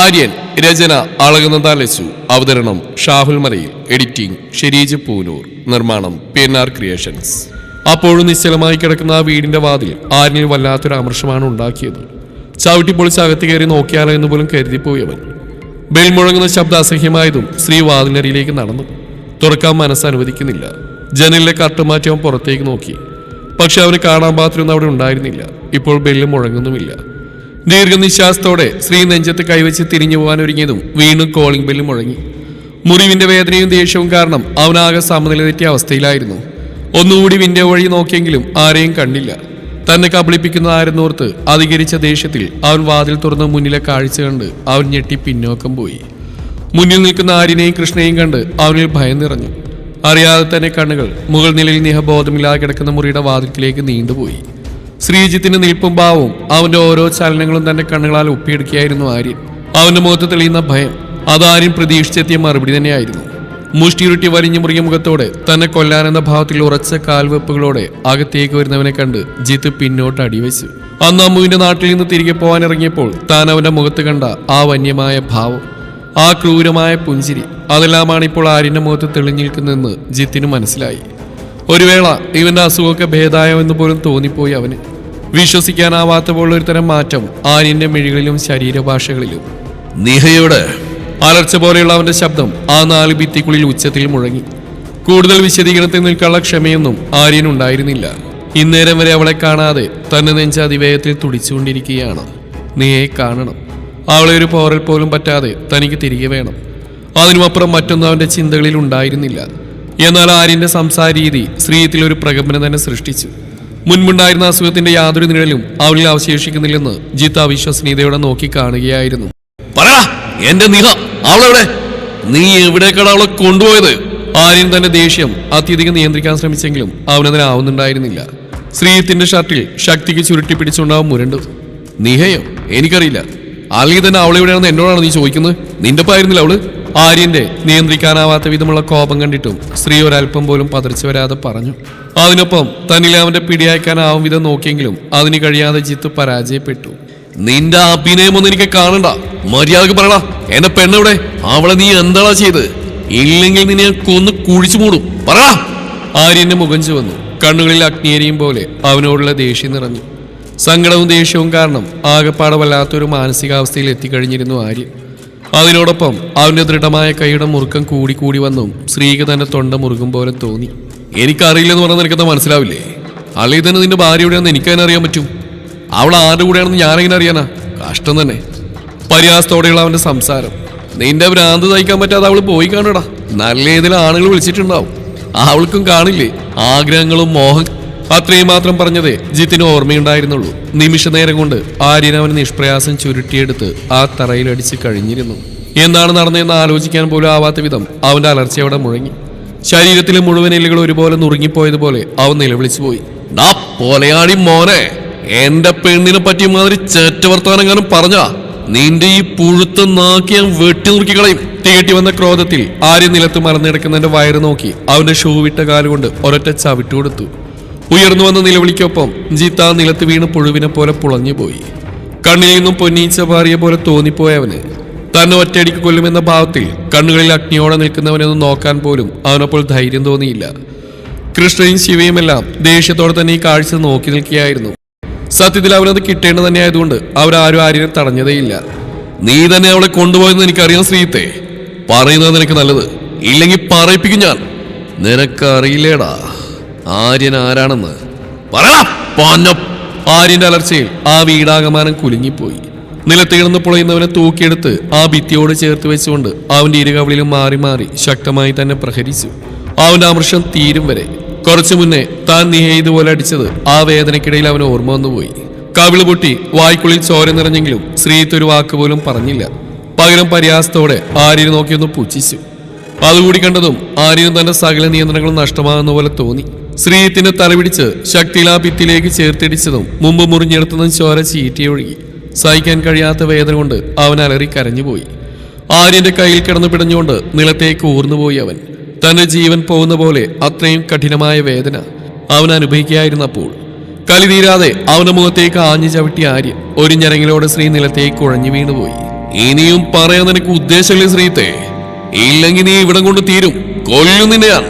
ആര്യൻ രചന അളകുന്നത ലസു അവതരണം ഷാഹുൽ മലയിൽ. എഡിറ്റിംഗ് ഷെരീജ് പൂനൂർ. നിർമ്മാണം P N R creations. അപ്പോഴും നിശ്ചലമായി കിടക്കുന്ന ആ വീടിന്റെ വാതിൽ ആര്യനിൽ വല്ലാത്തൊരു ആമർശമാണ് ഉണ്ടാക്കിയത്. ചവിട്ടി പൊളിച്ച് അകത്ത് കയറി നോക്കിയാലോ എന്ന് പോലും കരുതിപ്പോയി അവൻ ബെൽ മുഴങ്ങുന്ന ശബ്ദം അസഹ്യമായതും സ്ത്രീ വാതിലരിയിലേക്ക് നടന്നു. തുറക്കാൻ മനസ്സ് അനുവദിക്കുന്നില്ല. ജനലിലെ കർട്ട് മാറ്റി അവൻ പുറത്തേക്ക് നോക്കി. പക്ഷെ അവന് കാണാൻ പാത്രമൊന്നും അവിടെ ഉണ്ടായിരുന്നില്ല. ഇപ്പോൾ ബെല്ല് മുഴങ്ങുന്നുമില്ല. ദീർഘനിശ്വാസത്തോടെ സ്ത്രീ നെഞ്ചത്ത് കൈവച്ച് തിരിഞ്ഞു പോകാൻ ഒരുങ്ങിയതും വീണ്ടും കോളിംഗ് ബെല്ലും മുഴങ്ങി. മുറിവിന്റെ വേദനയും ദേഷ്യവും കാരണം അവനാകെ സമനില തെറ്റിയ അവസ്ഥയിലായിരുന്നു. ഒന്നുകൂടി വിൻഡോ വഴി നോക്കിയെങ്കിലും ആരെയും കണ്ടില്ല. തന്നെ കബളിപ്പിക്കുന്നതായിരുന്നോർത്ത് അധികരിച്ച ദേഷ്യത്തിൽ അവൻ വാതിൽ തുറന്ന് മുന്നിലെ കാഴ്ച കണ്ട് അവൻ ഞെട്ടി പിന്നോക്കം പോയി. മുന്നിൽ നിൽക്കുന്ന ആര്യനെയും കൃഷ്ണയും കണ്ട് അവനിൽ ഭയം നിറഞ്ഞു. അറിയാതെ തന്നെ കണ്ണുകൾ മുകൾ നിലയിൽ നിഹബോധമില്ലാതെ കിടക്കുന്ന മുറിയുടെ വാതിൽക്കിലേക്ക് നീണ്ടുപോയി. ശ്രീജിത്തിന്റെ നിൽപ്പും ഭാവവും അവന്റെ ഓരോ ചലനങ്ങളും തന്റെ കണ്ണുകളാൽ ഒപ്പിയെടുക്കുകയായിരുന്നു ആര്യൻ. അവന്റെ മുഖത്ത് തെളിയുന്ന ഭയം അത് ആര്യൻ പ്രതീക്ഷിച്ചെത്തിയ മറുപടി തന്നെയായിരുന്നു. മുഷ്ടിയുരുട്ടി വലിഞ്ഞു മുറിയ മുഖത്തോടെ തന്നെ കൊല്ലാനെന്ന ഭാവത്തിൽ ഉറച്ച കാൽവെപ്പുകളോടെ അകത്തേക്ക് വരുന്നവനെ കണ്ട് ജിത്ത് പിന്നോട്ട് അടിവെച്ചു. അന്ന് അമ്മുവിന്റെ നാട്ടിൽ നിന്ന് തിരികെ പോകാൻ ഇറങ്ങിയപ്പോൾ താൻ അവന്റെ മുഖത്ത് കണ്ട ആ വന്യമായ ഭാവം ആ ക്രൂരമായ പുഞ്ചിരി അതെല്ലാമാണ് ഇപ്പോൾ ആര്യന്റെ മുഖത്ത് തെളിഞ്ഞു നിൽക്കുന്നതെന്ന് ജിത്തിന് മനസ്സിലായി. ഒരു വേള ഇവന്റെ അസുഖമൊക്കെ ഭേദായമെന്ന് പോലും തോന്നിപ്പോയി അവന്. വിശ്വസിക്കാനാവാത്ത പോലുള്ള ഒരു തരം മാറ്റം ആര്യന്റെ മിഴികളിലും ശരീരഭാഷകളിലും. നിഹയോട് അലർച്ച പോലെയുള്ള അവന്റെ ശബ്ദം ആ നാല് ഭിത്തിക്കുള്ളിൽ ഉച്ചത്തിൽ മുഴങ്ങി. കൂടുതൽ വിശദീകരണത്തിൽ നിൽക്കാനുള്ള ക്ഷമയൊന്നും ആര്യനുണ്ടായിരുന്നില്ല ഇന്നേരം വരെ അവളെ കാണാതെ തന്നെ നെഞ്ച അതിവേഗത്തിൽ തുടിച്ചുകൊണ്ടിരിക്കുകയാണ്. നീയെ കാണണം. അവളെ ഒരു പോറൽ പോലും പറ്റാതെ തനിക്ക് തിരികെ വേണം. അതിനുമപ്പുറം മറ്റൊന്നും അവന്റെ ചിന്തകളിൽ ഉണ്ടായിരുന്നില്ല. എന്നാൽ ആര്യന്റെ സംസാര രീതി സ്ത്രീയത്തിൽ ഒരു പ്രകമ്പനം തന്നെ സൃഷ്ടിച്ചു. മുൻപുണ്ടായിരുന്ന അസുഖത്തിന്റെ യാതൊരു നിഴലും അവളിൽ അവശേഷിക്കുന്നില്ലെന്ന് ജിത്ത അവിശ്വസനീയതയോടെ നോക്കി കാണുകയായിരുന്നു. പറ എന്റെ നിഹ അവളെവിടെ? നീ എവിടേക്കാണ് അവളെ കൊണ്ടുപോയത്? ആര്യൻ തന്റെ ദേഷ്യം അത്യധികം നിയന്ത്രിക്കാൻ ശ്രമിച്ചെങ്കിലും അവനതിനാവുന്നുണ്ടായിരുന്നില്ല. സ്ത്രീയത്തിന്റെ ഷർട്ടിൽ ശക്തിക്ക് ചുരുട്ടി പിടിച്ചുണ്ടാവും മുരണ്ടു നിഹയോ എനിക്കറിയില്ല. അല്ലെങ്കിൽ തന്നെ അവളെവിടെയാണെന്ന് എന്നോടാണ് നീ ചോദിക്കുന്നത്? നിന്റെ പായിരുന്നില്ല അവൾ? ആര്യന്റെ നിയന്ത്രിക്കാനാവാത്ത വിധമുള്ള കോപം കണ്ടിട്ടും സ്ത്രീ ഒരൽപ്പം പോലും പതറിച്ചു വരാതെ പറഞ്ഞു. അതിനൊപ്പം തന്നിലെ അവന്റെ പിടിയാക്കാനാവും വിധം നോക്കിയെങ്കിലും അതിന് കഴിയാതെ ജിത്ത് പരാജയപ്പെട്ടു. നിന്റെ അഭിനയമൊന്നും എനിക്ക് കാണണ്ട. മര്യാദയ്ക്ക് പറ എന്റെ പെണ്ണെവിടെ? അവളെ നീ എന്താ ചെയ്ത് ഇല്ലെങ്കിൽ നിന്നെ കൊന്ന് കുഴിച്ചു മൂടും. പറ ആര്യന്റെ മുഖം ചുവന്നു. കണ്ണുകളിൽ അഗ്നിയേരിയും പോലെ അവനോടുള്ള ദേഷ്യം നിറഞ്ഞു. സങ്കടവും ദേഷ്യവും കാരണം ആകപ്പാടെ വല്ലാത്തൊരു മാനസികാവസ്ഥയിൽ എത്തിക്കഴിഞ്ഞിരുന്നു ആര്യൻ അതിനോടൊപ്പം അവന്റെ ദൃഢമായ കൈയുടെ മുറുക്കം കൂടി കൂടി വന്നു. സ്ത്രീക്ക് തന്നെ തൊണ്ട മുറുകും പോലെ തോന്നി. എനിക്കറിയില്ലെന്ന് പറഞ്ഞാൽ നിനക്കെന്താ മനസ്സിലാവില്ലേ? അളി തന്നെ നിന്റെ ഭാര്യ ഭാര്യയുടെയാണെന്ന് എനിക്കതിനെ അറിയാൻ പറ്റും. അവൾ ആരുടെ കൂടെയാണെന്ന് ഞാനെങ്ങനെ അറിയാനാ? കഷ്ടം തന്നെ. പരിഹാസത്തോടെയുള്ള അവന്റെ സംസാരം. നിന്റെ ഭ്രാന്ത് തയ്ക്കാൻ പറ്റാതെ അവൾ പോയി കാണടാ നല്ല ഏതിലും ആണുങ്ങൾ വിളിച്ചിട്ടുണ്ടാവും. അവൾക്കും കാണില്ലേ? ആഗ്രഹങ്ങളും മോഹം അത്രയും മാത്രം പറഞ്ഞതേ ജിത്തിന് ഓർമ്മയുണ്ടായിരുന്നുള്ളൂ. നിമിഷ നേരം കൊണ്ട് ആര്യൻ അവൻ നിഷ്പ്രയാസം ചുരുട്ടിയെടുത്ത് ആ തറയിലടിച്ച് കഴിഞ്ഞിരുന്നു. എന്താണ് നടന്നതെന്ന് ആലോചിക്കാൻ പോലും ആവാത്ത വിധം അവന്റെ അലർച്ച അവിടെ മുഴങ്ങി. ശരീരത്തിലെ മുഴുവൻ എല്ലുകൾ ഒരുപോലെ നുറുങ്ങിപ്പോയതുപോലെ അവൻ നിലവിളിച്ചു പോയി. ഡാ മോനെ. എന്റെ പെണ്ണിനെ പറ്റിയ മാതിരി ചേറ്റവർത്താനെങ്ങാനും പറഞ്ഞ നിന്റെ ഈ പുഴുത്ത നാക്കി ഞാൻ വെട്ടി നുറുക്കി കളയും. വന്ന ക്രോധത്തിൽ ആര്യ നിലത്ത് മറന്നിടക്കുന്നതിന്റെ വയറ് നോക്കി അവന്റെ ഷൂ വിട്ട കാലുകൊണ്ട് ഒരൊറ്റ ചവിട്ടു കൊടുത്തു. ഉയർന്നു വന്ന നിലവിളിക്കൊപ്പം ജീത്ത നിലത്ത് വീണ് പുഴുവിനെ പോലെ പുളഞ്ഞുപോയി കണ്ണിൽ നിന്നും പൊന്നീച്ച പാറിയ പോലെ തോന്നിപ്പോയവന് തന്നെ ഒറ്റയടിക്ക് കൊല്ലുമെന്ന ഭാവത്തിൽ കണ്ണുകളിൽ അഗ്നിയോടെ നിൽക്കുന്നവനൊന്നും നോക്കാൻ പോലും അവനപ്പോൾ ധൈര്യം തോന്നിയില്ല. കൃഷ്ണയും ശിവയുമെല്ലാം ദേഷ്യത്തോടെ തന്നെ ഈ കാഴ്ച നോക്കി നിൽക്കുകയായിരുന്നു. സത്യത്തിൽ അവനത് കിട്ടേണ്ടത് തന്നെയായതുകൊണ്ട് അവരാരും ആരെയും തടഞ്ഞതേയില്ല. നീ തന്നെ അവളെ കൊണ്ടുപോയെന്ന് എനിക്കറിയാം ശ്രീത്തെ പറയുന്നത് നിനക്ക് നല്ലത്. ഇല്ലെങ്കിൽ പറയിപ്പിക്കും ഞാൻ. നിനക്കറിയില്ലേടാ. ആര്യൻ ആരാണെന്ന് ആര്യന്റെ അലർച്ചയിൽ ആ വീടാകമാനം കുലുങ്ങിപ്പോയി. നിലത്ത് കിടന്ന് പൊളയുന്നവനെ തൂക്കിയെടുത്ത് ആ ഭിത്തിയോട് ചേർത്ത് വെച്ചുകൊണ്ട് അവന്റെ ഇരുകവളിലും മാറി മാറി ശക്തമായി തന്നെ പ്രഹരിച്ചു. അവന്റെ അമൃഷം തീരും വരെ. കുറച്ചു മുന്നേ താൻ നിഹയിതുപോലെ അടിച്ചത് ആ വേദനയ്ക്കിടയിൽ അവന് ഓർമ്മ വന്നുപോയി. കവിൾ പൊട്ടി വായ്ക്കുള്ളിൽ ചോര നിറഞ്ഞെങ്കിലും സ്ത്രീത്തൊരു വാക്ക് പോലും പറഞ്ഞില്ല. പകരം പരിഹാസത്തോടെ ആര്യനെ നോക്കിയൊന്ന് പുച്ഛിച്ചു അതുകൂടി കണ്ടതും ആര്യനും തന്റെ സകല നിയന്ത്രണങ്ങളും നഷ്ടമാകുന്ന പോലെ തോന്നി. ശ്രീയത്തിന്റെ തലപിടിച്ച് ശക്തിലാ ഭിത്തിയിലേക്ക് ചേർത്തിടിച്ചതും മുമ്പ് മുറിഞ്ഞെടുത്തതും ചോര ചീറ്റിയൊഴുകി. സഹിക്കാൻ കഴിയാത്ത വേദന കൊണ്ട് അവൻ അലറി കരഞ്ഞുപോയി. ആര്യന്റെ കയ്യിൽ കിടന്നു പിടഞ്ഞുകൊണ്ട് നിലത്തേക്ക് ഊർന്നുപോയി അവൻ. തന്റെ ജീവൻ പോകുന്ന പോലെ അത്രയും കഠിനമായ വേദന അവൻ അനുഭവിക്കായിരുന്നപ്പോൾ കളി തീരാതെ അവന്റെ മുഖത്തേക്ക് ആഞ്ഞു ചവിട്ടി ആര്യൻ ഒരു ഞരങ്ങിലോടെ ശ്രീ നിലത്തേക്ക് കുഴഞ്ഞു വീണുപോയി. ഇനിയും പറയാൻ നിനക്ക് ഉദ്ദേശമില്ല ശ്രീത്തെ. ഇല്ലെങ്കിൽ നീ ഇവിടം കൊണ്ട് തീരും. കൊല്ലും നിന്നെ ഞാൻ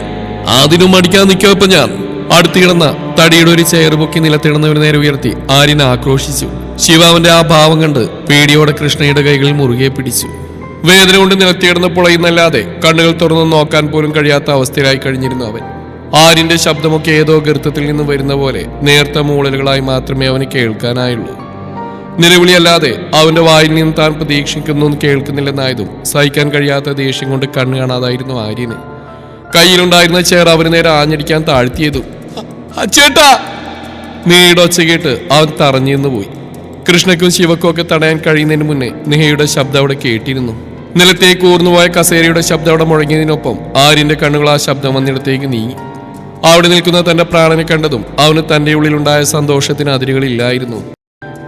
അതിനും അടിക്കാൻ നിൽക്കപ്പ ഞാൻ അടുത്ത് കിടന്ന തടിയുടെ ഒരു ചെയർ പൊക്കി നിലത്തിടുന്നവന് നേരെ ഉയർത്തി ആര്യൻ ആക്രോശിച്ചു. ശിവ അവന്റെ ആ ഭാവം കണ്ട് പേടിയോടെ കൃഷ്ണയുടെ കൈകളിൽ മുറുകെ പിടിച്ചു. വേദന കൊണ്ട് നിലത്തിടുന്ന പുളയുന്നല്ലാതെ കണ്ണുകൾ തുറന്നു നോക്കാൻ പോലും കഴിയാത്ത അവസ്ഥയിലായി കഴിഞ്ഞിരുന്നു അവൻ. ആര്യന്റെ ശബ്ദമൊക്കെ ഏതോ ഗർത്തത്തിൽ നിന്ന് വരുന്ന പോലെ നേർത്ത മൂളലുകളായി മാത്രമേ അവന് കേൾക്കാനായുള്ളൂ. നിലവിളിയല്ലാതെ അവന്റെ വായിൽ നിന്ന് താൻ പ്രതീക്ഷിക്കുന്നു കേൾക്കുന്നില്ലെന്നായതും സഹിക്കാൻ കഴിയാത്ത ദേഷ്യം കൊണ്ട് കണ്ണു കാണാതായിരുന്നു ആര്യന്. കയ്യിലുണ്ടായിരുന്ന ചെയർ അവന് നേരെ ആഞ്ഞടിക്കാൻ താഴ്ത്തിയതും അച്ചേട്ടാ നീടൊച്ച കേട്ട് അവൻ തറഞ്ഞു നിന്ന് പോയി. കൃഷ്ണയ്ക്കും ശിവക്കും ഒക്കെ തടയാൻ കഴിയുന്നതിന് മുന്നേ നിഹയുടെ ശബ്ദം അവിടെ കേട്ടിരുന്നു. നിലത്തേക്ക് ഊർന്നുപോയ കസേരയുടെ ശബ്ദം അവിടെ മുഴങ്ങിയതിനൊപ്പം ആര്യന്റെ കണ്ണുകൾ ആ ശബ്ദം വന്നിടത്തേക്ക് നീങ്ങി. അവിടെ നിൽക്കുന്ന തന്റെ പ്രാണനെ കണ്ടതും അവന് തന്റെ ഉള്ളിലുണ്ടായ സന്തോഷത്തിന് അതിരുകളില്ലായിരുന്നു.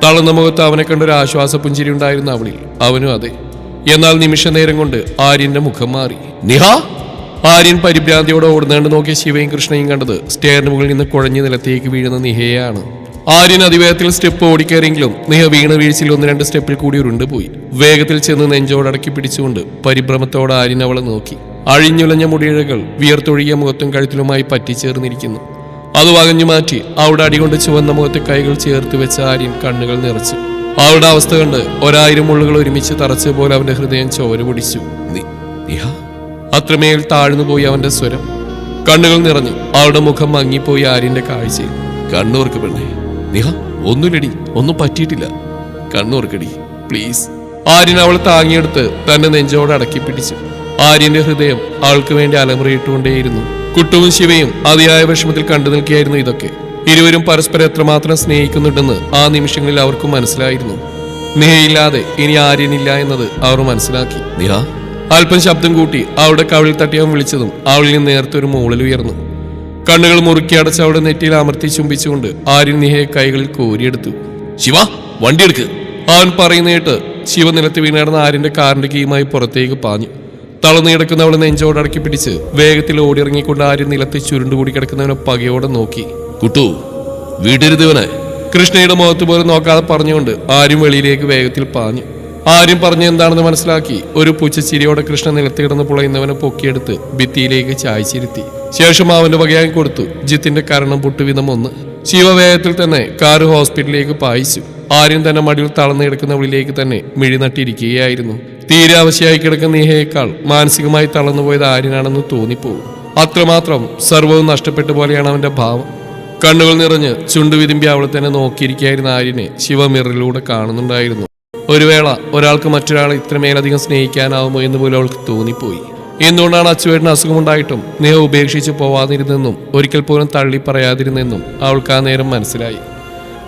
തളർന്ന മുഖത്ത് അവനെ കണ്ടൊരു ആശ്വാസ പുഞ്ചിരി ഉണ്ടായിരുന്നു അവളിൽ. അവനും അതെ. എന്നാൽ നിമിഷ നേരം കൊണ്ട് ആര്യന്റെ മുഖം മാറി. നിഹ ആര്യൻ പരിഭ്രാന്തിയോടെ ഓടുന്നേണ്ട് നോക്കിയ ശിവയും കൃഷ്ണയും കണ്ടത് സ്റ്റെയറിന് മുകളിൽ നിന്ന് കുഴഞ്ഞു നിലത്തേക്ക് വീഴുന്ന നിഹയാണ്. ആര്യൻ അതിവേഗത്തിൽ സ്റ്റെപ്പ് ഓടിക്കയറിയെങ്കിലും നിഹ വീണ വീഴ്ചയിൽ ഒന്ന് രണ്ട് സ്റ്റെപ്പിൽ കൂടി ഉരുണ്ടുപോയി വേഗത്തിൽ ചെന്ന് നെഞ്ചോടടക്കി പിടിച്ചുകൊണ്ട് പരിഭ്രമത്തോടെ ആര്യൻ അവളെ നോക്കി. അഴിഞ്ഞുലഞ്ഞ മുടിയിഴകൾ വിയർത്തൊഴുകിയ മുഖത്തും കഴുത്തിലുമായി പറ്റിച്ചേർന്നിരിക്കുന്നു. അത് വകഞ്ഞു മാറ്റി അവിടെ അടികൊണ്ട് ചുവന്ന മുഖത്തെ കൈകൾ ചേർത്ത് വെച്ച ആര്യൻ കണ്ണുകൾ നിറച്ചു. അവളുടെ അവസ്ഥ കണ്ട് ഒരായിരം മുള്ളുകൾ ഒരുമിച്ച് തറച്ചതുപോലെ പോലെ അവന്റെ ഹൃദയം ചോര പൊടിച്ചു. നിഹ? അത്രമേൽ താഴ്ന്നു പോയി അവന്റെ സ്വരം. കണ്ണുകൾ നിറഞ്ഞു അവളുടെ മുഖം മങ്ങിപ്പോയി ആര്യന്റെ കാഴ്ചയിൽ. കണ്ണൂർക്ക് പെണ്ണേ നിഹ ഒന്നുമില്ലടി ഒന്നും പറ്റിയിട്ടില്ല. കണ്ണൂർക്കടി പ്ലീസ്. ആര്യൻ അവൾ താങ്ങിയെടുത്ത് തന്റെ നെഞ്ചോട് അടക്കി പിടിച്ചു. ആര്യന്റെ ഹൃദയം അവൾക്ക് വേണ്ടി അലമുറയിട്ടുകൊണ്ടേയിരുന്നു. കുട്ടുവും ശിവയും അതിയായ വിഷമത്തിൽ കണ്ടു നിൽക്കുകയായിരുന്നു ഇതൊക്കെ. ഇരുവരും പരസ്പരം എത്രമാത്രം സ്നേഹിക്കുന്നുണ്ടെന്ന് ആ നിമിഷങ്ങളിൽ അവർക്കും മനസ്സിലായിരുന്നു. നിഹയില്ലാതെ ഇനി ആര്യനില്ല എന്നത് അവർ മനസ്സിലാക്കി. നിഹ അല്പം ശബ്ദം കൂട്ടി അവളുടെ കവിളിൽ തട്ടി അവൻ വിളിച്ചതും അവളിൽ നിന്ന് നേരത്തെ ഒരു മൂളൽ ഉയർന്നു. കണ്ണുകൾ മുറുക്കി അടച്ച് അവളുടെ നെറ്റിയിൽ അമർത്തി ചുംബിച്ചുകൊണ്ട് ആര്യൻ നിഹയെ കൈകളിൽ കോരിയെടുത്തു. ശിവ വണ്ടി എടുക്ക്. അവൻ പറയുന്ന കേട്ട് ശിവ നിലത്ത് വീണാടുന്ന ആര്യന്റെ കാറിന്റെ കീയുമായി പുറത്തേക്ക് പാഞ്ഞു. തളർന്നു കിടക്കുന്ന അവളെ നെഞ്ചോട് അടക്കി പിടിച്ച് വേഗത്തിൽ ഓടിയിറങ്ങിക്കൊണ്ട് ആര്യൻ നിലത്ത് ചുരുണ്ടുകൂടി കിടക്കുന്നവനെ പകയോടെ നോക്കി. കുട്ടു വീട്ടിരുതവനെ കൃഷ്ണയുടെ മുഖത്ത് പോലും നോക്കാതെ പറഞ്ഞുകൊണ്ട് ആരും വെളിയിലേക്ക് വേഗത്തിൽ പാഞ്ഞു. ആര്യം പറഞ്ഞ എന്താണെന്ന് മനസ്സിലാക്കി. ഒരു പുച്ചച്ചിരിയോടെ കൃഷ്ണൻ നിലത്ത് കിടന്ന് പുളയുന്നവനെ പൊക്കിയെടുത്ത് ഭിത്തിയിലേക്ക് ചായച്ചിരുത്തി. ശേഷം അവന്റെ വകയായി കൊടുത്തു. ജിത്തിന്റെ കരണം പൊട്ടുവിധം ഒന്ന്. ശിവവേഗത്തിൽ തന്നെ കാർ ഹോസ്പിറ്റലിലേക്ക് പായിച്ചു. ആര്യം തന്നെ മടിയിൽ തളർന്നു കിടക്കുന്നവളിലേക്ക് തന്നെ മിഴി നട്ടിരിക്കുകയായിരുന്നു. തീരെ അവശയായി കിടക്കുന്ന ഇഹയേക്കാൾ മാനസികമായി തളർന്നുപോയത് ആര്യനാണെന്ന് തോന്നിപ്പോകും. അത്രമാത്രം സർവവും നഷ്ടപ്പെട്ട പോലെയാണ് അവന്റെ ഭാവം. കണ്ണുകൾ നിറഞ്ഞ് ചുണ്ടുവിതുമ്പി അവളെ തന്നെ നോക്കിയിരിക്കുകയായിരുന്ന ആര്യനെ ശിവമിറിലൂടെ കാണുന്നുണ്ടായിരുന്നു. ഒരു വേള ഒരാൾക്ക് മറ്റൊരാളെ ഇത്രമേലധികം സ്നേഹിക്കാനാവുമോ എന്ന് പോലും അവൾക്ക് തോന്നിപ്പോയി. എന്തുകൊണ്ടാണ് അച്ചുവേട്ടന് അസുഖമുണ്ടായിട്ടും നേഹ ഉപേക്ഷിച്ച് പോവാതിരുന്നെന്നും ഒരിക്കൽ പോലും തള്ളി പറയാതിരുന്നെന്നും അവൾക്ക് ആ നേരം മനസ്സിലായി.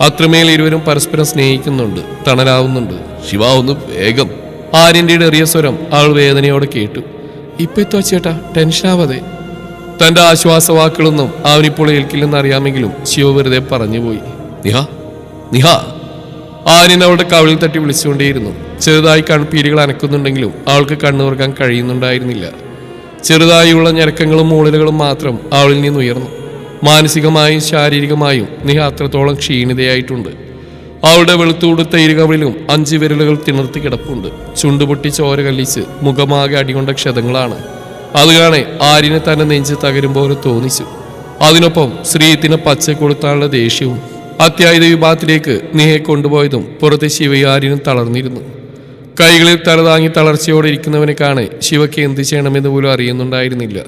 അത്രമേൽ ഇരുവരും പരസ്പരം സ്നേഹിക്കുന്നുണ്ട് തണലാവുന്നുണ്ട്. ശിവ ഒന്ന് വേഗം. ആര്യന്റെ ഇടറിയ സ്വരം അവൾ വേദനയോടെ കേട്ടു. ഇപ്പൊ എത്തോ ചേട്ടാ ടെൻഷനാവാതെ തന്റെ ആശ്വാസവാക്കുകളൊന്നും അവനിപ്പോൾ ഏൽക്കില്ലെന്ന് അറിയാമെങ്കിലും ശിവ വെറുതെ പറഞ്ഞുപോയി. നിഹ നിഹ. ആര്യൻ അവളുടെ കവിളിൽ തട്ടി വിളിച്ചുകൊണ്ടേയിരുന്നു. ചെറുതായി കൺപീരികൾ അനക്കുന്നുണ്ടെങ്കിലും അവൾക്ക് കണ്ണുറക്കാൻ കഴിയുന്നുണ്ടായിരുന്നില്ല. ചെറുതായുള്ള ഞരക്കങ്ങളും മൂളലുകളും മാത്രം അവളിൽ നിന്ന് ഉയർന്നു. മാനസികമായും ശാരീരികമായും നിഹ അത്രത്തോളം ക്ഷീണിതയായിട്ടുണ്ട്. അവളുടെ വെളുത്തുകൊടുത്ത ഇരുകവളിലും അഞ്ച് വിരലുകൾ തിണർത്തി കിടപ്പുണ്ട്. ചുണ്ടുപൊട്ടി ചോര കല്ലിച്ച് മുഖമാകെ അടികൊണ്ട ക്ഷതങ്ങളാണ്. അത് കാണെ ആര്യനെ തന്നെ നെഞ്ച് തകരുമ്പോൾ തോന്നിച്ചു. അതിനൊപ്പം ശ്രീത്തിനെ പച്ച കൊടുത്താനുള്ള ദേഷ്യവും അത്യായുധ വിഭാഗത്തിലേക്ക് നിഹയെ കൊണ്ടുപോയതും പുറത്തെ ശിവയാരിനും തളർന്നിരുന്നു. കൈകളിൽ തലതാങ്ങി തളർച്ചയോടെ ഇരിക്കുന്നവനെ കാണെ ശിവയ്ക്ക് എന്ത് ചെയ്യണമെന്ന് പോലും അറിയുന്നുണ്ടായിരുന്നില്ല.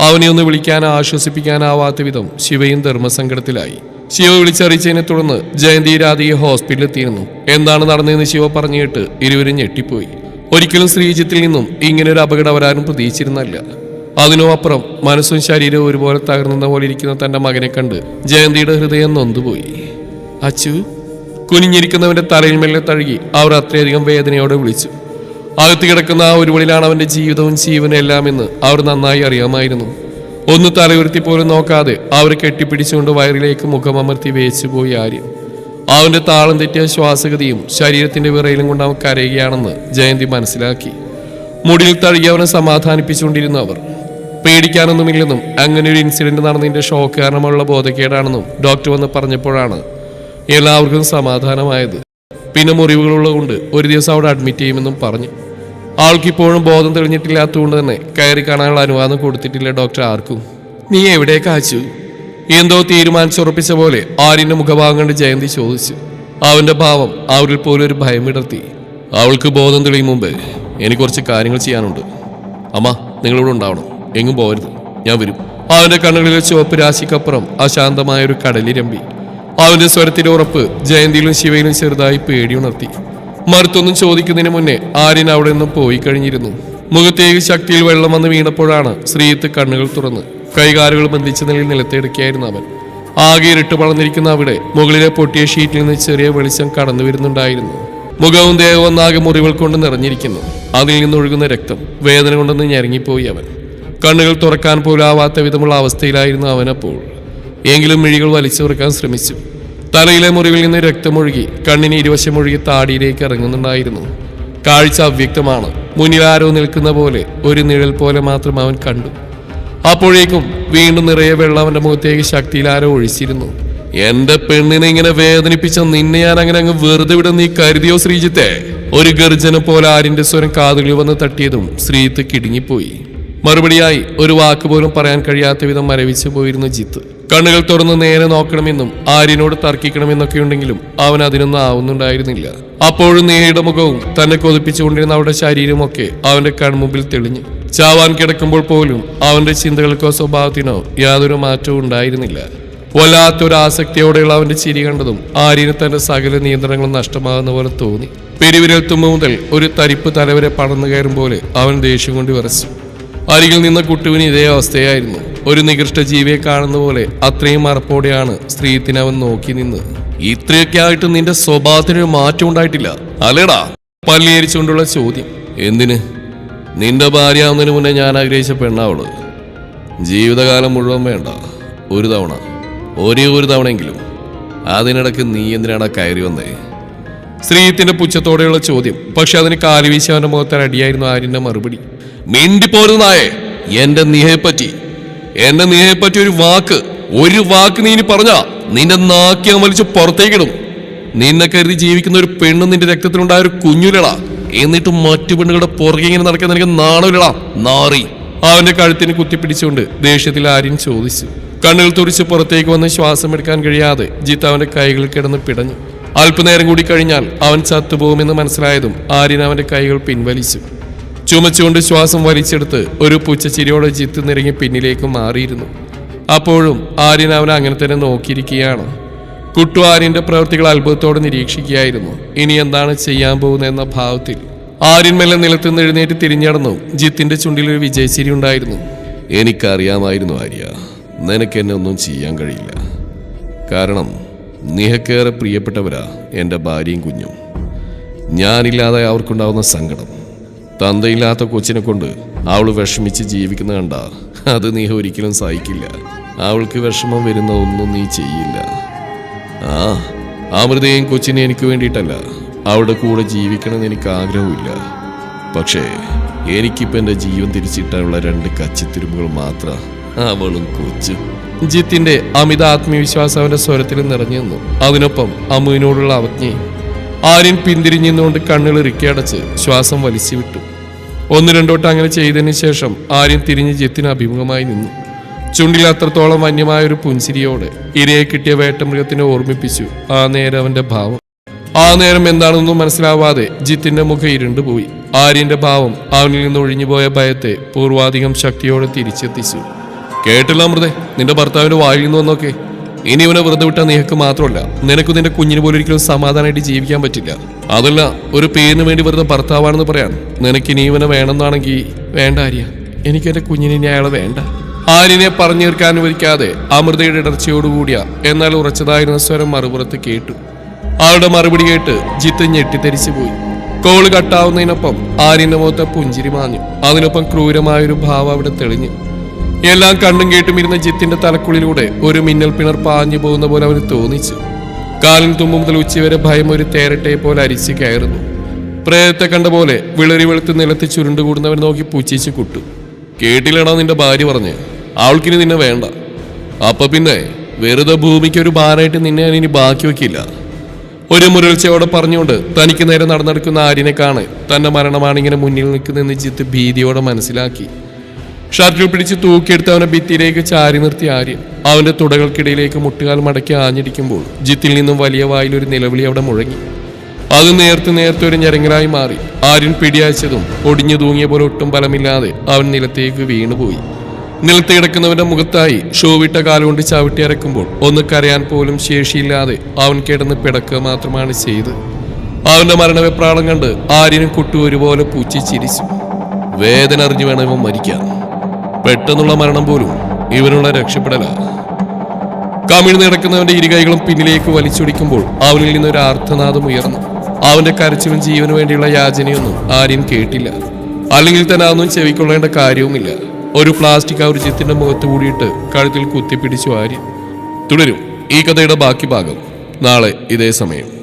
അവനെ ഒന്ന് വിളിക്കാൻ ആശ്വസിപ്പിക്കാനാവാത്ത വിധം ശിവയും ധർമ്മസങ്കടത്തിലായി. ശിവ വിളിച്ചറിയിച്ചതിനെ തുടർന്ന് ജയന്തി രാധിയെ ഹോസ്പിറ്റലിൽ എത്തിയിരുന്നു എന്താണ് നടന്നതെന്ന് ശിവ പറഞ്ഞു കേട്ട് ഇരുവരും ഞെട്ടിപ്പോയി. ഒരിക്കലും ശ്രീജിത്തിൽ നിന്നും ഇങ്ങനൊരു അപകടം വരാനും പ്രതീക്ഷിച്ചിരുന്നല്ല. അതിനും അപ്പുറം മനസ്സും ശരീരവും ഒരുപോലെ തകർന്ന പോലെ ഇരിക്കുന്ന തന്റെ മകനെ കണ്ട് ജയന്തിയുടെ ഹൃദയം നൊന്തുപോയി. അച്ചു കുനിഞ്ഞിരിക്കുന്നവന്റെ തലയിൽ മെല്ലെ തഴുകി അവർ അത്രയധികം വേദനയോടെ വിളിച്ചു. അകത്ത് കിടക്കുന്ന ആ ഒരുവളിലാണ് അവന്റെ ജീവിതവും ജീവനും എല്ലാമെന്ന് അവർ നന്നായി അറിയാമായിരുന്നു. ഒന്ന് തലയുരുത്തി പോലും നോക്കാതെ അവർ കെട്ടിപ്പിടിച്ചുകൊണ്ട് വയറിലേക്ക് മുഖം മുഖമമർത്തി വേച്ചുപോയി ആര്യം അവന്റെ താളം തെറ്റിയ ശ്വാസഗതിയും ശരീരത്തിന്റെ വിറയിലും കൊണ്ട് അവൻ കരയുകയാണെന്ന് ജയന്തി മനസ്സിലാക്കി. മുടിയിൽ തഴുകി അവനെ സമാധാനിപ്പിച്ചുകൊണ്ടിരുന്നു അവർ പേടിക്കാനൊന്നുമില്ലെന്നും അങ്ങനെ ഒരു ഇൻസിഡന്റ് നടന്നതിന്റെ ഷോക്ക് കാരണമുള്ള ബോധക്കേടാണെന്നും ഡോക്ടർ വന്ന് പറഞ്ഞപ്പോഴാണ് എല്ലാവർക്കും സമാധാനമായത്. പിന്നെ മുറിവുകളുള്ളതുകൊണ്ട് ഒരു ദിവസം അവിടെ അഡ്മിറ്റ് ചെയ്യുമെന്നും പറഞ്ഞു. ആൾക്കിപ്പോഴും ബോധം തെളിഞ്ഞിട്ടില്ലാത്തതുകൊണ്ട് തന്നെ കയറി കാണാനുള്ള അനുവാദം കൊടുത്തിട്ടില്ല ഡോക്ടർ ആർക്കും. നീ എവിടെ അയച്ചു എന്തോ തീരുമാനിച്ചുറപ്പിച്ച പോലെ ആര്യന്റെ മുഖഭാവം കണ്ട് ജയന്തി ചോദിച്ചു. അവന്റെ ഭാവം അവരിൽ പോലും ഒരു ഭയം വിടർത്തി. അവൾക്ക് ബോധം തെളിയും മുമ്പ് എനിക്ക് കുറച്ച് കാര്യങ്ങൾ ചെയ്യാനുണ്ട്. അമ്മ നിങ്ങളിവിടെ ഉണ്ടാവണം. എങ്ങും പോകരുത് ഞാൻ വരും. അവന്റെ കണ്ണുകളിലെ ചുവപ്പ് രാശിക്കപ്പുറം അശാന്തമായ ഒരു കടലിരമ്പി അവന്റെ സ്വരത്തിന്റെ ഉറപ്പ് ജയന്തിയിലും ശിവയിലും ചെറുതായി പേടിയുണർത്തി മറുത്തൊന്നും ചോദിക്കുന്നതിന് മുന്നേ ആര്യൻ അവിടെ നിന്നും പോയി കഴിഞ്ഞിരുന്നു. മുഖത്തേക്ക് ശക്തിയിൽ വെള്ളം വന്ന് വീണപ്പോഴാണ് ശ്രീയത്ത് കണ്ണുകൾ തുറന്ന്. കൈകാലുകൾ ബന്ധിച്ച നിലയിൽ നിലത്തെടുക്കുകയായിരുന്നു അവൻ. ആകെ ഇരുട്ട് വളർന്നിരിക്കുന്ന അവിടെ മുകളിലെ പൊട്ടിയ ഷീറ്റിൽ നിന്ന് ചെറിയ വെളിച്ചം കടന്നു വരുന്നുണ്ടായിരുന്നു. മുഖവും ദേഹവും ഒന്നാകെ മുറിവുകൾ കൊണ്ട് നിറഞ്ഞിരിക്കുന്നു. അതിൽ നിന്നൊഴുകുന്ന രക്തം വേദന കൊണ്ടൊന്ന് ഞെരങ്ങിപ്പോയി അവൻ. കണ്ണുകൾ തുറക്കാൻ പോലാവാത്ത വിധമുള്ള അവസ്ഥയിലായിരുന്നു അവനപ്പോൾ. എങ്കിലും മിഴികൾ വലിച്ചു തുറക്കാൻ ശ്രമിച്ചു. തലയിലെ മുറിവിൽ നിന്ന് രക്തമൊഴുകി കണ്ണിന് ഇരുവശം ഒഴുകി താടിയിലേക്ക് ഇറങ്ങുന്നുണ്ടായിരുന്നു. കാഴ്ച അവ്യക്തമാണ്. മുന്നിൽ ആരോ നിൽക്കുന്ന പോലെ ഒരു നിഴൽ പോലെ മാത്രം അവൻ കണ്ടു. അപ്പോഴേക്കും വീണ്ടും നിറയെ വെള്ളം അവന്റെ മുഖത്തേക്ക് ശക്തിയിൽ ആരോ ഒഴിച്ചിരുന്നു. എന്റെ പെണ്ണിനെ ഇങ്ങനെ വേദനിപ്പിച്ച നിന്നെ ഞാൻ അങ്ങനെ അങ്ങ് വെറുതെ വിട നീ കരുതിയോ ശ്രീജിത്തെ? ഒരു ഗർജന പോലെ ആരിന്റെ സ്വരം കാതുകളിൽ വന്ന് തട്ടിയതും ശ്രീജിത്ത് കിടുങ്ങിപ്പോയി. മറുപടിയായി ഒരു വാക്ക് പോലും പറയാൻ കഴിയാത്ത വിധം മരവിച്ചു പോയിരുന്നു ജിത്ത്. കണ്ണുകൾ തുറന്ന് നേരെ നോക്കണമെന്നും ആര്യനോട് തർക്കിക്കണമെന്നൊക്കെ ഉണ്ടെങ്കിലും അവൻ അതിനൊന്നും ആവുന്നുണ്ടായിരുന്നില്ല. അപ്പോഴും നേയുടെ മുഖവും തന്നെ കൊതിപ്പിച്ചുകൊണ്ടിരുന്ന അവരുടെ ശരീരമൊക്കെ അവന്റെ കൺമുമ്പിൽ തെളിഞ്ഞു. ചാവാൻ കിടക്കുമ്പോൾ പോലും അവന്റെ ചിന്തകൾക്കോ സ്വഭാവത്തിനോ യാതൊരു മാറ്റവും ഉണ്ടായിരുന്നില്ല. വല്ലാത്തൊരു ആസക്തിയോടെയുള്ള അവന്റെ ചിരി കണ്ടതും ആര്യന് തന്റെ സകല നിയന്ത്രണങ്ങളും നഷ്ടമാകുന്ന പോലെ തോന്നി. പെരുവിരൽ തുമ്പ് മുതൽ ഒരു തരിപ്പ് തലവരെ പടന്നു കയറും പോലെ അവൻ ദേഷ്യം കൊണ്ട് വിറച്ചു. അരികിൽ നിന്ന കുട്ടുവിന് ഇതേ അവസ്ഥയായിരുന്നു. ഒരു നികൃഷ്ട ജീവിയെ കാണുന്ന പോലെ അത്രയും മറപ്പോടെയാണ് സ്ത്രീത്തിന് അവൻ നോക്കി നിന്ന്. ഇത്രയൊക്കെ ആയിട്ട് നിന്റെ സ്വഭാവത്തിനൊരു മാറ്റം ഉണ്ടായിട്ടില്ല. അല്ലേടാ? പല്ലിയേരിച്ചുകൊണ്ടുള്ള ചോദ്യം. എന്തിന്? നിന്റെ ഭാര്യയാവുന്നതിന് മുന്നേ ഞാൻ ആഗ്രഹിച്ച പെണ്ണാവൾ ജീവിതകാലം മുഴുവൻ വേണ്ട. ഒരു തവണ. ഒരേ ഒരു തവണയെങ്കിലും. അതിനിടക്ക് നീ എന്തിനാണ് കയറി വന്നേ? സ്ത്രീത്തിന്റെ പുച്ഛത്തോടെയുള്ള ചോദ്യം. പക്ഷെ അതിന് കാലുവീശി അവന്റെ മുഖത്ത് അടിയായിരുന്നു ആര്യന്റെ മറുപടി. മിണ്ടിപ്പോരുന്നായേ. എന്റെ നിഹയെപ്പറ്റി എന്റെ നിഹയെപ്പറ്റി ഒരു വാക്ക് ഒരു വാക്ക് നീ ഇനി പറഞ്ഞ നിന്റെ നാക്കി വലിച്ച് പുറത്തേക്കിടും. നിന്നെ കരുതി ജീവിക്കുന്ന ഒരു പെണ്ണ് നിന്റെ രക്തത്തിലുണ്ടായ ഒരു കുഞ്ഞുലടാ. എന്നിട്ട് മറ്റു പെണ്ണുകളുടെ പുറകെ ഇങ്ങനെ നടക്കാൻ നിനക്ക് നാണമില്ലടാ. നാറി. അവന്റെ കഴുത്തിന് കുത്തിപ്പിടിച്ചുകൊണ്ട് ദേഷ്യത്തിൽ ആര്യൻ ചോദിച്ചു. കണ്ണുകൾ തുറിച്ച് പുറത്തേക്ക് വന്ന് ശ്വാസം എടുക്കാൻ കഴിയാതെ ജിത്ത് അവന്റെ കൈകളിൽ കിടന്ന് പിടഞ്ഞു. അല്പനേരം കൂടി കഴിഞ്ഞാൽ അവൻ ചത്തുപോകുമെന്ന് മനസ്സിലായതും ആര്യൻ അവന്റെ കൈകൾ പിൻവലിച്ചു. ചുമച്ചുകൊണ്ട് ശ്വാസം വലിച്ചെടുത്ത് ഒരു പുച്ചച്ചിരിയോടെ ജിത്ത് നിരങ്ങി പിന്നിലേക്ക് മാറിയിരുന്നു. അപ്പോഴും ആര്യൻ അവനെ അങ്ങനെ തന്നെ നോക്കിയിരിക്കുകയാണ്. കുട്ടു ആര്യന്റെ പ്രവൃത്തികൾ അത്ഭുതത്തോടെ നിരീക്ഷിക്കുകയായിരുന്നു. ഇനി എന്താണ് ചെയ്യാൻ പോകുന്നതെന്ന ഭാവത്തിൽ. ആര്യൻ മെല്ലെ നിലത്തുനിന്ന് എഴുന്നേറ്റ് തിരിഞ്ഞടന്നു. ജിത്തിന്റെ ചുണ്ടിൽ ഒരു വിജയച്ചിരി ഉണ്ടായിരുന്നു. എനിക്കറിയാമായിരുന്നു ആര്യ. നിനക്ക് എന്നെ ഒന്നും ചെയ്യാൻ കഴിയില്ല. കാരണം നിഹക്കേറെ പ്രിയപ്പെട്ടവരാ എന്റെ ഭാര്യയും കുഞ്ഞും. ഞാനില്ലാതെ അവർക്കുണ്ടാവുന്ന സങ്കടം. തന്തയില്ലാത്ത കൊച്ചിനെ കൊണ്ട് അവൾ വിഷമിച്ച് ജീവിക്കുന്ന കണ്ട അത് നീ ഒരിക്കലും സഹിക്കില്ല. അവൾക്ക് വിഷമം വരുന്നതൊന്നും നീ ചെയ്യില്ല. ആ അമൃതയും കൊച്ചിനെ എനിക്ക് വേണ്ടിയിട്ടല്ല. അവളുടെ കൂടെ ജീവിക്കണമെന്ന് എനിക്ക് ആഗ്രഹമില്ല പക്ഷേ എനിക്കിപ്പോൾ എന്റെ ജീവൻ തിരിച്ചിട്ടുള്ള രണ്ട് കച്ചിത്തിരുമ്പുകൾ മാത്രം അവളും കൊച്ചു ജിത്തിന്റെ അമിത ആത്മവിശ്വാസം അവന്റെ സ്വരത്തിൽ നിറഞ്ഞു അതിനൊപ്പം അമ്മുവിനോടുള്ള അവജ്ഞയും ആര്യൻ പിന്തിരിഞ്ഞുകൊണ്ട് കണ്ണുകൾ ഇറുക്കിയടച്ച് ശ്വാസം വലിച്ചു വിട്ടു ഒന്ന് രണ്ടോട്ട് അങ്ങനെ ചെയ്തതിന് ശേഷം ആര്യൻ തിരിഞ്ഞ് ജെത്തിന് അഭിമുഖമായി നിന്നു. ചുണ്ടിൽ അത്രത്തോളം വന്യമായ ഒരു പുഞ്ചിരിയോടെ ഇരയെ കിട്ടിയ വേട്ടമൃഗത്തിനെ ഓർമ്മിപ്പിച്ചു ആ നേരം അവന്റെ ഭാവം. ആ നേരം എന്താണെന്നൊന്നും മനസ്സിലാവാതെ ജിത്തിന്റെ മുഖം ഇരുണ്ടുപോയി. ആര്യന്റെ ഭാവം അവനിൽ നിന്ന് ഒഴിഞ്ഞുപോയ ഭയത്തെ പൂർവാധികം ശക്തിയോടെ തിരിച്ചെത്തിച്ചു. കേട്ടില്ല അമൃതേ നിന്റെ ഭർത്താവിന്റെ വായിൽ നിന്ന് വന്നൊക്കെ. ഇനി ഇവനെ വെറുതെ വിട്ടാൽ നിനക്ക് മാത്രമല്ല നിനക്ക് നിന്റെ കുഞ്ഞിന് പോലും ഒരിക്കലും സമാധാനമായിട്ട് ജീവിക്കാൻ പറ്റില്ല. അതല്ല ഒരു പേരിന് വേണ്ടി വെറുതെ ഭർത്താവാണെന്ന് പറയാൻ നിനക്ക് ഇനി ഇവനെ വേണമെന്നാണെങ്കിൽ വേണ്ട ആര്യ. എനിക്ക് എന്റെ കുഞ്ഞിനെ ഇനി അയാളെ വേണ്ട. ആര്യനെ പറഞ്ഞു തീർക്കാൻ ഒരിക്കാതെ അമൃതയുടെ ഇടർച്ചയോടുകൂടിയ എന്നാൽ ഉറച്ചതായിരുന്ന സ്വരം മറുപുറത്ത് കേട്ടു. ആളുടെ മറുപടി കേട്ട് ജിത്ത് ഞെട്ടിത്തെരിച്ചു പോയി. കോൾ കട്ടാവുന്നതിനൊപ്പം ആര്യന്റെ മുഖത്തെ പുഞ്ചിരി മാഞ്ഞു. അതിനൊപ്പം ക്രൂരമായൊരു ഭാവം അവിടെ തെളിഞ്ഞു. എല്ലാം കണ്ണും കേട്ടും ഇരുന്ന ജിത്തിന്റെ തലക്കുള്ളിലൂടെ ഒരു മിന്നൽ പിണർ പാഞ്ഞു പോകുന്ന പോലെ അവന് തോന്നിച്ചു. കാലിൻ തുമ്പ് മുതൽ ഉച്ചവരെ ഭയം ഒരു തേരട്ടെ പോലെ അരിച്ചു കയറുന്നു. പ്രേതത്തെ കണ്ട പോലെ വിളറി വെളുത്ത് നിലത്ത് ചുരുണ്ടുകൂടുന്നവൻ നോക്കി പുച്ഛിച്ച് കുട്ടു. കേട്ടില്ലടാ നിന്റെ ഭാര്യ പറഞ്ഞ്. അവൾക്കിനി നിന്നെ വേണ്ട. അപ്പൊ പിന്നെ വെറുതെ ഭൂമിക്ക് ഒരു ഭാരമായിട്ട് നിന്നെ ഇനി ബാക്കി വെക്കില്ല. ഒരു മുരൾച്ചയോടെ പറഞ്ഞുകൊണ്ട് തനിക്ക് നേരെ നടന്നെടുക്കുന്ന ആര്യനെ കാണെ തന്റെ മരണമാണ് ഇങ്ങനെ മുന്നിൽ നിൽക്കുന്നതെന്ന് ജിത്ത് ഭീതിയോടെ മനസ്സിലാക്കി. ഷർട്ടിൽ പിടിച്ച് തൂക്കിയെടുത്ത് അവനെ ഭിത്തിയിലേക്ക് ചാരി നിർത്തി ആര്യൻ. അവന്റെ തുടകൾക്കിടയിലേക്ക് മുട്ടുകാൽ മടക്കി ആഞ്ഞടിക്കുമ്പോൾ ജിത്തിൽ നിന്നും വലിയ വായിൽ ഒരു നിലവിളി അവിടെ മുഴങ്ങി. അത് നേർത്ത് നേർത്ത് ഒരു ഞരങ്ങലായി മാറി. ആര്യൻ പിടിയാച്ചതും ഒടിഞ്ഞു തൂങ്ങിയ പോലെ ഒട്ടും ബലമില്ലാതെ അവൻ നിലത്തേക്ക് വീണുപോയി. നിലത്ത് കിടക്കുന്നവന്റെ മുഖത്തായി ഷോവിട്ട കാലുകൊണ്ട് ചവിട്ടി അരക്കുമ്പോൾ ഒന്ന് കരയാൻ പോലും ശേഷിയില്ലാതെ അവൻ കിടന്ന് പിടക്കുക മാത്രമാണ് ചെയ്ത്. അവന്റെ മരണവെപ്രാളം കണ്ട് ആര്യനും കുട്ടു ഒരുപോലെ പൂച്ചി ചിരിച്ചു. വേദന അറിഞ്ഞു വേണം ഇവൻ മരിക്കാൻ. പെട്ടെന്നുള്ള മരണം പോലും ഇവനുള്ള രക്ഷപ്പെടല. കമിഴ്ന്ന് കിടക്കുന്നവന്റെ ഇരുകൈകളും പിന്നിലേക്ക് വലിച്ചൊടിക്കുമ്പോൾ അവനിൽ നിന്ന് ഒരു ആർത്തനാദം ഉയർന്നു. അവന്റെ കരച്ചിലും ജീവന് വേണ്ടിയുള്ള യാചനയൊന്നും ആരെയും കേട്ടില്ല. അല്ലെങ്കിൽ തന്നെ അതൊന്നും ചെവിക്കൊള്ളേണ്ട കാര്യവുമില്ല. ഒരു പ്ലാസ്റ്റിക് ഔർജ്യത്തിന്റെ മുഖത്ത് കൂടിയിട്ട് കഴുത്തിൽ കുത്തിപ്പിടിച്ചു ആര്യൻ തുടരും ഈ കഥയുടെ ബാക്കി ഭാഗം. നാളെ ഇതേ സമയം.